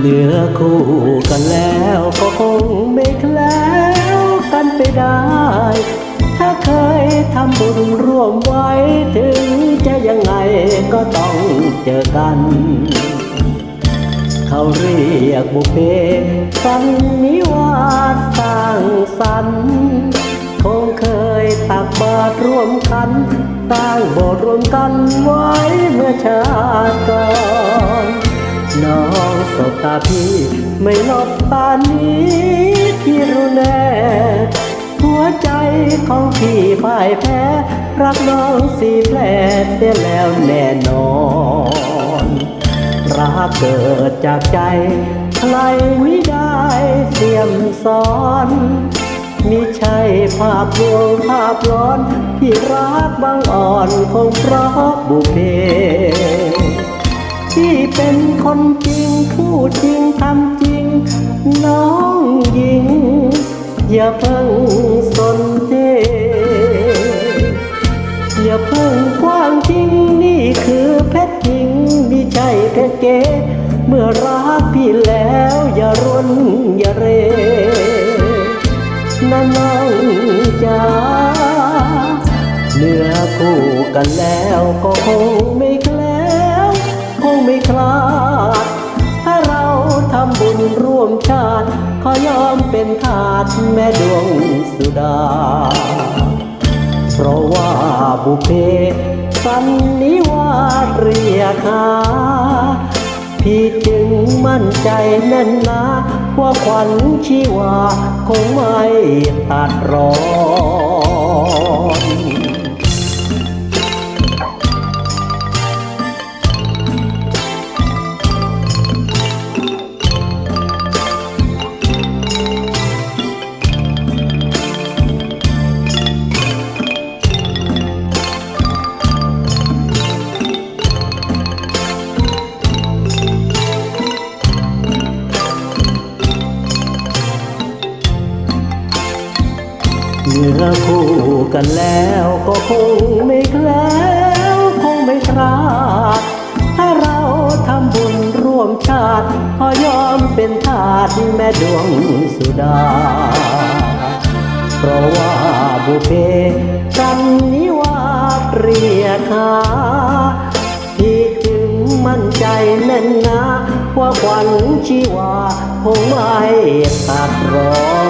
เนื้อคู่กันแล้วก็คงไม่แคล้วกันไปได้ ถ้าเคยทำบุญร่วมไว้ถึงจะยังไงก็ต้องเจอกัน เขาเรียกบุพเพสันนิวาสสร้างสรรค์คงเคยตักบาตรร่วมกันสร้างโบสถ์ร่วมกันไว้เมื่อชาติก่อน น้องสบตาพี่ไม่ลบตานี้พี่รู้แน่หัวใจของพี่พ่ายแพ้ รักน้องสีแผลเสียแล้วแน่นอนรักเกิดจากใจ ใครไม่ได้เสียมสอนมิใช่ภาพลวงภาพร้อน ที่รักบางอ่อนคงเพราะบุเพ เป็นคนจริงพูดจริงทำจริง น้องหญิง อย่าเพิ่งสนเทอย่าเพิ่งกว้างจริงนี่คือเพชรจริงม่ใช่เพชรเก๋เมื่อรักพี่แล้วอย่ารนอย่าเรนะน้องจ๋าเนื้อคู่กันแล้วก็คงไม่แคล คงไม่คลาด ถ้าเราทำบุญร่วมชาติ ขอยอมเป็นทาสแม่ดวงสุดา เพราะว่าบุเพสันนิวาสเรียกหาพี่จึงมั่นใจแน่นนาว่าขวัญชีวาคงไม่ตัดรอ เมื่อคู่กันแล้วก็คงไม่แคล้วคงไม่คลาดถ้าเราทำบุญร่วมชาติขอยอมเป็นทาสแม่ดวงสุดา เพราะว่าบุเพสันนิวาเรียกหาพี่จึงมั่นใจแน่นนาว่าขวัญชีวาคงไม่ตัดรอน